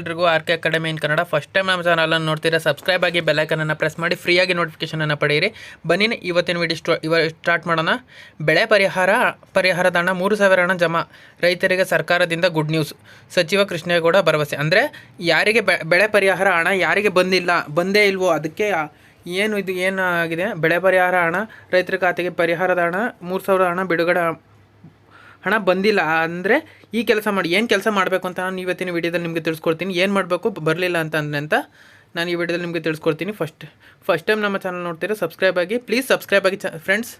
ಎಲ್ರಿಗೂ R K academy in Kannada. First time ನಮ್ಮ ಚಾನಲನ್ನು ನೋಡ್ತೀರಾ ಸಬ್ಸ್ಕ್ರೈಬ್ ಆಗಿ ಬೆಲ್ಲೈಕನನ್ನು ಪ್ರೆಸ್ ಮಾಡಿ ಫ್ರೀಯಾಗಿ ನೋಟಿಫಿಕೇಷನನ್ನು ಪಡೆಯಿರಿ. ಬನ್ನಿ, ಇವತ್ತಿನ ವಿಡಿಯೋ ಸ್ಟೋ ಇವ ಸ್ಟಾರ್ಟ್ ಮಾಡೋಣ. ಬೆಳೆ ಪರಿಹಾರ ಪರಿಹಾರದ ಹಣ ಮೂರು ಸಾವಿರ ಹಣ ಜಮಾ. ರೈತರಿಗೆ ಸರ್ಕಾರದಿಂದ ಗುಡ್ ನ್ಯೂಸ್ ಸಚಿವ ಕೃಷ್ಣೇಗೌಡ ಭರವಸೆ. ಅಂದರೆ ಯಾರಿಗೆ ಬೆಳೆ ಪರಿಹಾರ ಹಣ ಯಾರಿಗೆ ಬಂದಿಲ್ಲ, ಬಂದೇ ಇಲ್ವೋ ಅದಕ್ಕೆ ಏನು ಇದು ಏನಾಗಿದೆ? ಬೆಳೆ ಪರಿಹಾರ ಹಣ, ರೈತರ ಖಾತೆಗೆ ಪರಿಹಾರದ ಹಣ, ಮೂರು ಸಾವಿರ ಹಣ ಬಿಡುಗಡೆ ಹಣ ಬಂದಿಲ್ಲ ಅಂದರೆ ಈ ಕೆಲಸ ಮಾಡಿ, ಏನು ಕೆಲಸ ಮಾಡಬೇಕು ಅಂತ ನಾನು ಇವತ್ತಿನ ವಿಡಿಯೋದಲ್ಲಿ ನಿಮಗೆ ತಿಳಿಸ್ಕೊಡ್ತೀನಿ. ಏನು ಮಾಡಬೇಕು? ಬರಲಿಲ್ಲ ಅಂತ ಅಂದ್ರೆ ಅಂತ ನಾನು ಈ ವಿಡಿಯೋದಲ್ಲಿ ನಿಮಗೆ ತಿಳಿಸ್ಕೊಡ್ತೀನಿ ಫಸ್ಟ್ ಫಸ್ಟ್ ಟೈಮ್ ನಮ್ಮ ಚಾನಲ್ ನೋಡ್ತೀರಾ ಸಬ್ಸ್ಕ್ರೈಬ್ ಆಗಿ ಪ್ಲೀಸ್ ಸಬ್ಸ್ಕ್ರೈಬ್ ಆಗಿ ಚ ಫ್ರೆಂಡ್ಸ್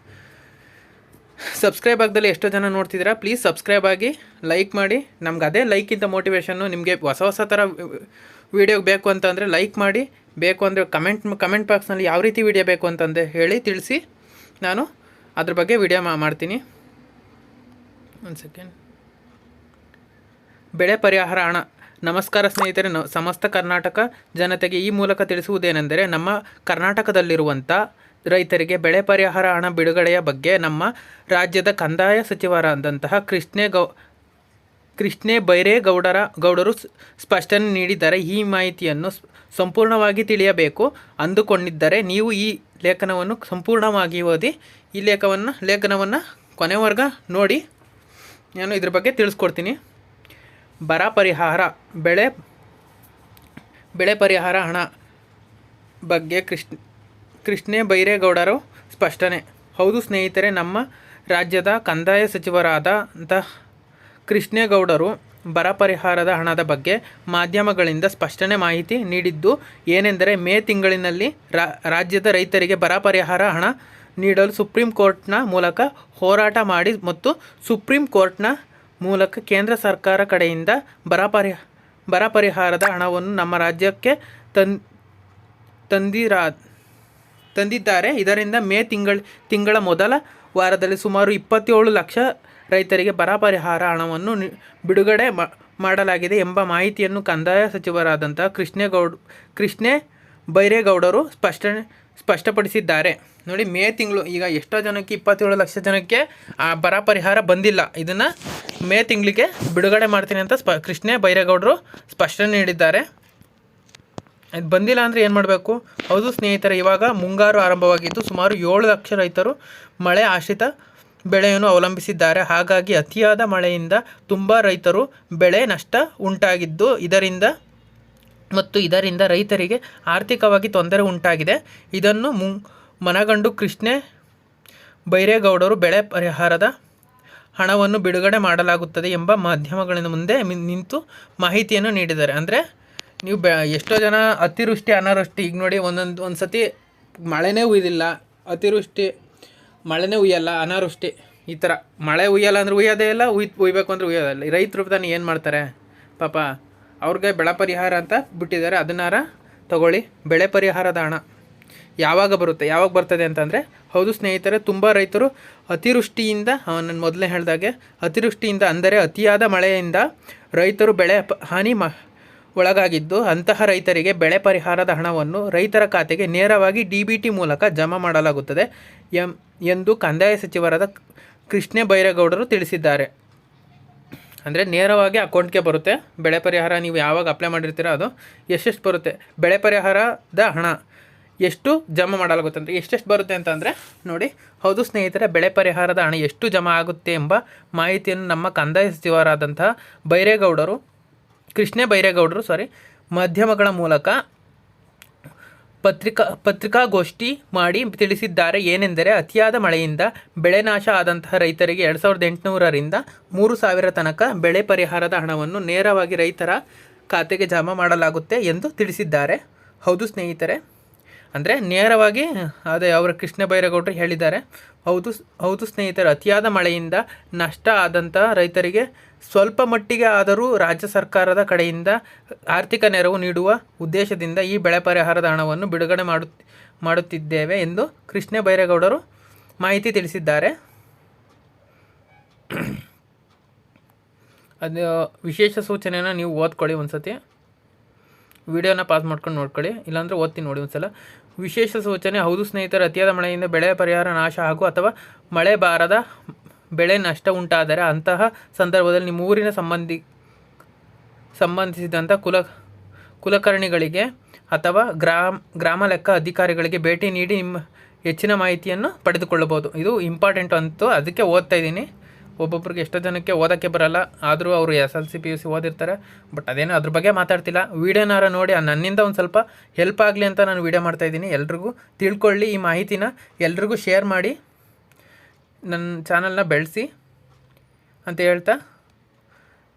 ಸಬ್ಸ್ಕ್ರೈಬ್ ಆಗದಲ್ಲಿ ಎಷ್ಟೋ ಜನ ನೋಡ್ತಿದ್ದೀರಾ? ಪ್ಲೀಸ್ ಸಬ್ಸ್ಕ್ರೈಬ್ ಆಗಿ ಲೈಕ್ ಮಾಡಿ. ನಮ್ಗೆ ಅದೇ ಲೈಕಿಂತ ಮೋಟಿವೇಶನ್ನು ನಿಮಗೆ ಹೊಸ ಹೊಸ ಥರ ವೀಡಿಯೋಗೆ ಬೇಕು ಅಂತಂದರೆ ಲೈಕ್ ಮಾಡಿ. ಬೇಕು ಅಂದರೆ ಕಮೆಂಟ್ ಕಮೆಂಟ್ ಬಾಕ್ಸ್ನಲ್ಲಿ ಯಾವ ರೀತಿ ವೀಡಿಯೋ ಬೇಕು ಅಂತಂದು ಹೇಳಿ ತಿಳಿಸಿ. ನಾನು ಅದ್ರ ಬಗ್ಗೆ ವಿಡಿಯೋ ಮಾಡ್ತೀನಿ. ಒಂದು ಸೆಕೆಂಡ್ ಬೆಳೆ ಪರಿಹಾರ ಹಣ. ನಮಸ್ಕಾರ ಸ್ನೇಹಿತರೆ ಸಮಸ್ತ ಕರ್ನಾಟಕ ಜನತೆಗೆ ಈ ಮೂಲಕ ತಿಳಿಸುವುದೇನೆಂದರೆ, ನಮ್ಮ ಕರ್ನಾಟಕದಲ್ಲಿರುವಂಥ ರೈತರಿಗೆ ಬೆಳೆ ಪರಿಹಾರ ಹಣ ಬಿಡುಗಡೆಯ ಬಗ್ಗೆ ನಮ್ಮ ರಾಜ್ಯದ ಕಂದಾಯ ಸಚಿವರಾದಂತಹ ಕೃಷ್ಣೇ ಗೌ ಕೃಷ್ಣೆ ಬೈರೇಗೌಡರ ಗೌಡರು ಸ್ಪಷ್ಟನೆ ನೀಡಿದ್ದಾರೆ. ಈ ಮಾಹಿತಿಯನ್ನು ಸಂಪೂರ್ಣವಾಗಿ ತಿಳಿಯಬೇಕು. ಅಂದುಕೊಂಡಿದ್ದರೆ ನೀವು ಈ ಲೇಖನವನ್ನು ಸಂಪೂರ್ಣವಾಗಿ ಓದಿ, ಈ ಲೇಖವನ್ನು ಲೇಖನವನ್ನು ಕೊನೆವರೆಗ ನೋಡಿ. ನಾನು ಇದ್ರ ಬಗ್ಗೆ ತಿಳಿಸ್ಕೊಡ್ತೀನಿ. ಬರ ಪರಿಹಾರ, ಬೆಳೆ ಬೆಳೆ ಪರಿಹಾರ ಹಣ ಬಗ್ಗೆ ಕೃಷ್ಣ, ಕೃಷ್ಣೇ ಬೈರೇಗೌಡರು ಸ್ಪಷ್ಟನೆ. ಹೌದು ಸ್ನೇಹಿತರೆ, ನಮ್ಮ ರಾಜ್ಯದ ಕಂದಾಯ ಸಚಿವರಾದ ದ ಕೃಷ್ಣೇಗೌಡರು ಬರ ಪರಿಹಾರದ ಹಣದ ಬಗ್ಗೆ ಮಾಧ್ಯಮಗಳಿಂದ ಸ್ಪಷ್ಟನೆ ಮಾಹಿತಿ ನೀಡಿದ್ದು ಏನೆಂದರೆ, ಮೇ ತಿಂಗಳಿನಲ್ಲಿ ರಾಜ್ಯದ ರೈತರಿಗೆ ಬರ ಪರಿಹಾರ ಹಣ ನೀಡಲು ಸುಪ್ರೀಂ ಕೋರ್ಟ್ನ ಮೂಲಕ ಹೋರಾಟ ಮಾಡಿ ಮತ್ತು ಸುಪ್ರೀಂ ಕೋರ್ಟ್ನ ಮೂಲಕ ಕೇಂದ್ರ ಸರ್ಕಾರ ಕಡೆಯಿಂದ ಬರ ಪರಿ ಬರ ಪರಿಹಾರದ ಹಣವನ್ನು ನಮ್ಮ ರಾಜ್ಯಕ್ಕೆ ತನ್ ತಂದಿರಾ, ತಂದಿದ್ದಾರೆ. ಇದರಿಂದ ಮೇ ತಿಂಗಳ ತಿಂಗಳ ಮೊದಲ ವಾರದಲ್ಲಿ ಸುಮಾರು ಇಪ್ಪತ್ತೇಳು ಲಕ್ಷ ರೈತರಿಗೆ ಬರ ಪರಿಹಾರ ಹಣವನ್ನು ಬಿಡುಗಡೆ ಮಾಡಲಾಗಿದೆ ಎಂಬ ಮಾಹಿತಿಯನ್ನು ಕಂದಾಯ ಸಚಿವರಾದಂತಹ ಕೃಷ್ಣೇಗೌಡ, ಕೃಷ್ಣೇ ಬೈರೇಗೌಡರು ಸ್ಪಷ್ಟನೆ ಸ್ಪಷ್ಟಪಡಿಸಿದ್ದಾರೆ. ನೋಡಿ, ಮೇ ತಿಂಗಳು, ಈಗ ಎಷ್ಟೋ ಜನಕ್ಕೆ, ಇಪ್ಪತ್ತೇಳು ಲಕ್ಷ ಜನಕ್ಕೆ ಆ ಬರ ಪರಿಹಾರ ಬಂದಿಲ್ಲ. ಇದನ್ನು ಮೇ ತಿಂಗಳಿಗೆ ಬಿಡುಗಡೆ ಮಾಡ್ತೀನಿ ಅಂತ ಸ್ಪ, ಕೃಷ್ಣೇ ಬೈರೇಗೌಡರು ಸ್ಪಷ್ಟನೆ ನೀಡಿದ್ದಾರೆ. ಇದು ಬಂದಿಲ್ಲ ಅಂದರೆ ಏನು ಮಾಡಬೇಕು? ಹೌದು ಸ್ನೇಹಿತರೆ, ಇವಾಗ ಮುಂಗಾರು ಆರಂಭವಾಗಿದ್ದು ಸುಮಾರು ಏಳು ಲಕ್ಷ ರೈತರು ಮಳೆ ಆಶ್ರಿತ ಬೆಳೆಯನ್ನು ಅವಲಂಬಿಸಿದ್ದಾರೆ. ಹಾಗಾಗಿ ಅತಿಯಾದ ಮಳೆಯಿಂದ ತುಂಬ ರೈತರು ಬೆಳೆ ನಷ್ಟ ಉಂಟಾಗಿದ್ದು ಇದರಿಂದ ಮತ್ತು ಇದರಿಂದ ರೈತರಿಗೆ ಆರ್ಥಿಕವಾಗಿ ತೊಂದರೆ ಉಂಟಾಗಿದೆ. ಇದನ್ನು ಮು, ಮನಗಂಡು ಕೃಷ್ಣೆ ಬೈರೇಗೌಡರು ಬೆಳೆ ಪರಿಹಾರದ ಹಣವನ್ನು ಬಿಡುಗಡೆ ಮಾಡಲಾಗುತ್ತದೆ ಎಂಬ ಮಾಧ್ಯಮಗಳ ಮುಂದೆ ನಿಂತು ಮಾಹಿತಿಯನ್ನು ನೀಡಿದ್ದಾರೆ. ಅಂದರೆ ನೀವು ಬೆ, ಎಷ್ಟೋ ಜನ ಅತಿವೃಷ್ಟಿ, ಅನಾವೃಷ್ಟಿ, ಈಗ ನೋಡಿ ಒಂದೊಂದು ಒಂದು ಸತಿ ಮಳೆನೇ ಉಯ್ದಿಲ್ಲ, ಅತಿವೃಷ್ಟಿ, ಮಳೆನೇ ಉಯ್ಯಲ್ಲ, ಅನಾವೃಷ್ಟಿ, ಈ ಥರ ಮಳೆ ಉಯ್ಯಲ್ಲ ಅಂದರೆ ಉಯ್ಯೋದೇ ಇಲ್ಲ, ಉಯ್, ಉಯ್ಬೇಕು ಅಂದರೆ ಉಯ್ಯೋದಲ್ಲ ರೈತರು ತಾನೇ ಏನು ಮಾಡ್ತಾರೆ? ಪಾಪ ಅವ್ರಿಗೆ ಬೆಳೆ ಪರಿಹಾರ ಅಂತ ಬಿಟ್ಟಿದ್ದಾರೆ. ಅದನ್ನಾರ ತಗೊಳ್ಳಿ. ಬೆಳೆ ಪರಿಹಾರದ ಹಣ ಯಾವಾಗ ಬರುತ್ತೆ? ಯಾವಾಗ ಬರ್ತದೆ ಅಂತಂದರೆ, ಹೌದು ಸ್ನೇಹಿತರೆ, ತುಂಬ ರೈತರು ಅತಿವೃಷ್ಟಿಯಿಂದ ನಾನು ಮೊದಲೇ ಹೇಳಿದಾಗೆ, ಅತಿವೃಷ್ಟಿಯಿಂದ ಅಂದರೆ ಅತಿಯಾದ ಮಳೆಯಿಂದ ರೈತರು ಬೆಳೆ ಹಾನಿ ಮ, ಒಳಗಾಗಿದ್ದು ಅಂತಹ ರೈತರಿಗೆ ಬೆಳೆ ಪರಿಹಾರದ ಹಣವನ್ನು ರೈತರ ಖಾತೆಗೆ ನೇರವಾಗಿ ಡಿ ಬಿ ಟಿ ಮೂಲಕ ಜಮಾ ಮಾಡಲಾಗುತ್ತದೆ. ಎಂದು ಕಂದಾಯ ಸಚಿವರಾದ ಕೃಷ್ಣೇ ಬೈರೇಗೌಡರು ತಿಳಿಸಿದ್ದಾರೆ. ಅಂದರೆ ನೇರವಾಗಿ ಅಕೌಂಟ್ಗೆ ಬರುತ್ತೆ. ಬೆಳೆ ಪರಿಹಾರ ನೀವು ಯಾವಾಗ ಅಪ್ಲೈ ಮಾಡಿರ್ತೀರೋ ಅದು ಎಷ್ಟೆಷ್ಟು ಬರುತ್ತೆ. ಬೆಳೆ ಪರಿಹಾರದ ಹಣ ಎಷ್ಟು ಜಮಾ ಮಾಡಲಾಗುತ್ತೆ ಅಂದರೆ ಎಷ್ಟೆಷ್ಟು ಬರುತ್ತೆ ಅಂತಂದರೆ ನೋಡಿ, ಹೌದು ಸ್ನೇಹಿತರೆ, ಬೆಳೆ ಪರಿಹಾರದ ಹಣ ಎಷ್ಟು ಜಮಾ ಆಗುತ್ತೆ ಎಂಬ ಮಾಹಿತಿಯನ್ನು ನಮ್ಮ ಕಂದಾಯ ಸಚಿವರಾದಂತಹ ಬೈರೇಗೌಡರು ಕೃಷ್ಣೇ ಬೈರೇಗೌಡರು ಸಾರಿ ಮಾಧ್ಯಮಗಳ ಮೂಲಕ ಪತ್ರಿಕಾ, ಪತ್ರಿಕಾಗೋಷ್ಠಿ ಮಾಡಿ ತಿಳಿಸಿದ್ದಾರೆ. ಏನೆಂದರೆ, ಅತಿಯಾದ ಮಳೆಯಿಂದ ಬೆಳೆ ನಾಶ ಆದಂತಹ ರೈತರಿಗೆ ಎರಡು ಸಾವಿರದ ಎಂಟುನೂರರಿಂದ ಮೂರು ಸಾವಿರ ತನಕ ಬೆಳೆ ಪರಿಹಾರದ ಹಣವನ್ನು ನೇರವಾಗಿ ರೈತರ ಖಾತೆಗೆ ಜಮಾ ಮಾಡಲಾಗುತ್ತೆ ಎಂದು ತಿಳಿಸಿದ್ದಾರೆ. ಹೌದು ಸ್ನೇಹಿತರೆ. ಅಂದರೆ ನೇರವಾಗಿ, ಅದೇ ಅವರ ಕೃಷ್ಣ ಬೈರೇಗೌಡರು ಹೇಳಿದ್ದಾರೆ, ಹೌದು ಹೌದು ಸ್ನೇಹಿತರೆ, ಅತಿಯಾದ ಮಳೆಯಿಂದ ನಷ್ಟ ಆದಂಥ ರೈತರಿಗೆ ಸ್ವಲ್ಪ ಮಟ್ಟಿಗೆ ಆದರೂ ರಾಜ್ಯ ಸರ್ಕಾರದ ಕಡೆಯಿಂದ ಆರ್ಥಿಕ ನೆರವು ನೀಡುವ ಉದ್ದೇಶದಿಂದ ಈ ಬೆಳೆ ಪರಿಹಾರದ ಹಣವನ್ನು ಬಿಡುಗಡೆ ಮಾಡು, ಮಾಡುತ್ತಿದ್ದೇವೆ ಎಂದು ಕೃಷ್ಣ ಬೈರೇಗೌಡರು ಮಾಹಿತಿ ತಿಳಿಸಿದ್ದಾರೆ. ಅದು ವಿಶೇಷ ಸೂಚನೆಯನ್ನು ನೀವು ಓದ್ಕೊಳ್ಳಿ ಒಂದು ವಿಡಿಯೋನ ಪಾಸ್ ಮಾಡ್ಕೊಂಡು ನೋಡ್ಕೊಳ್ಳಿ. ಇಲ್ಲಾಂದರೆ ಓದ್ತೀನಿ ನೋಡಿ ಒಂದ್ಸಲ. ವಿಶೇಷ ಸೂಚನೆ, ಹೌದು ಸ್ನೇಹಿತರು, ಅತಿಯಾದ ಮಳೆಯಿಂದ ಬೆಳೆ ಪರಿಹಾರ ನಾಶ ಹಾಗೂ ಅಥವಾ ಮಳೆ ಬಾರದ ಬೆಳೆ ನಷ್ಟ ಉಂಟಾದರೆ ಅಂತಹ ಸಂದರ್ಭದಲ್ಲಿ ನಿಮ್ಮ ಊರಿನ ಸಂಬಂಧಿ ಸಂಬಂಧಿಸಿದಂಥ ಕುಲ, ಕುಲಕರ್ಣಿಗಳಿಗೆ ಅಥವಾ ಗ್ರಾಮ ಗ್ರಾಮ ಲೆಕ್ಕ ಅಧಿಕಾರಿಗಳಿಗೆ ಭೇಟಿ ನೀಡಿ ನಿಮ್ಮ ಹೆಚ್ಚಿನ ಮಾಹಿತಿಯನ್ನು ಪಡೆದುಕೊಳ್ಳಬಹುದು. ಇದು ಇಂಪಾರ್ಟೆಂಟ್ ಅಂತು ಅದಕ್ಕೆ ಓದ್ತಾ ಇದ್ದೀನಿ. ಒಬ್ಬೊಬ್ರಿಗೆ ಎಷ್ಟೋ ಜನಕ್ಕೆ ಓದೋಕ್ಕೆ ಬರಲ್ಲ, ಆದರೂ ಅವರು S L C, P U C ಓದಿರ್ತಾರೆ. ಬಟ್ ಅದೇನು ಅದ್ರ ಬಗ್ಗೆ ಮಾತಾಡ್ತಿಲ್ಲ. ವೀಡಿಯೋನಾರ ನೋಡಿ ನನ್ನಿಂದ ಒಂದು ಸ್ವಲ್ಪ ಹೆಲ್ಪ್ ಆಗಲಿ ಅಂತ ನಾನು ವೀಡಿಯೋ ಮಾಡ್ತಾಯಿದ್ದೀನಿ ಎಲ್ರಿಗೂ ತಿಳ್ಕೊಳ್ಳಿ ಈ ಮಾಹಿತಿನ. ಎಲ್ರಿಗೂ ಶೇರ್ ಮಾಡಿ. ನನ್ನ ಚಾನಲ್ನ ಬೆಳೆಸಿ ಅಂತ ಹೇಳ್ತಾ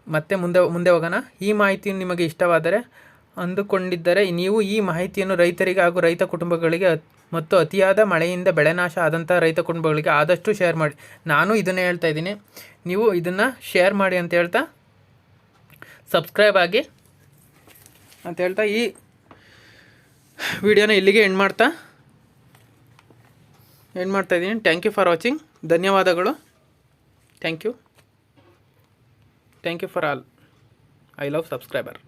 ಮತ್ತೆ ಮುಂದೆ ಮುಂದೆ ಹೋಗೋಣ. ಈ ಮಾಹಿತಿ ನಿಮಗೆ ಇಷ್ಟವಾದರೆ ಅಂದುಕೊಂಡಿದ್ದರೆ ನೀವು ಈ ಮಾಹಿತಿಯನ್ನು ರೈತರಿಗೆ ಹಾಗೂ ರೈತ ಕುಟುಂಬಗಳಿಗೆ ಮತ್ತು ಅತಿಯಾದ ಮಳೆಯಿಂದ ಬೆಳೆನಾಶ ಆದಂಥ ರೈತ ಕುಟುಂಬಗಳಿಗೆ ಆದಷ್ಟು ಶೇರ್ ಮಾಡಿ. ನಾನು ಇದನ್ನೇ ಹೇಳ್ತಾ ಇದ್ದೀನಿ. ನೀವು ಇದನ್ನು ಶೇರ್ ಮಾಡಿ ಅಂತ ಹೇಳ್ತಾ ಸಬ್ಸ್ಕ್ರೈಬ್ ಆಗಿ ಅಂತ ಹೇಳ್ತಾ ಈ ವಿಡಿಯೋನ ಇಲ್ಲಿಗೆ ಎಂಡ್ ಮಾಡ್ತಾ ಎಂಡ್ ಮಾಡ್ತಾ ಇದ್ದೀನಿ. ಥ್ಯಾಂಕ್ ಯು ಫಾರ್ ವಾಚಿಂಗ್ ಧನ್ಯವಾದಗಳು. Thank you thank you for all I love subscriber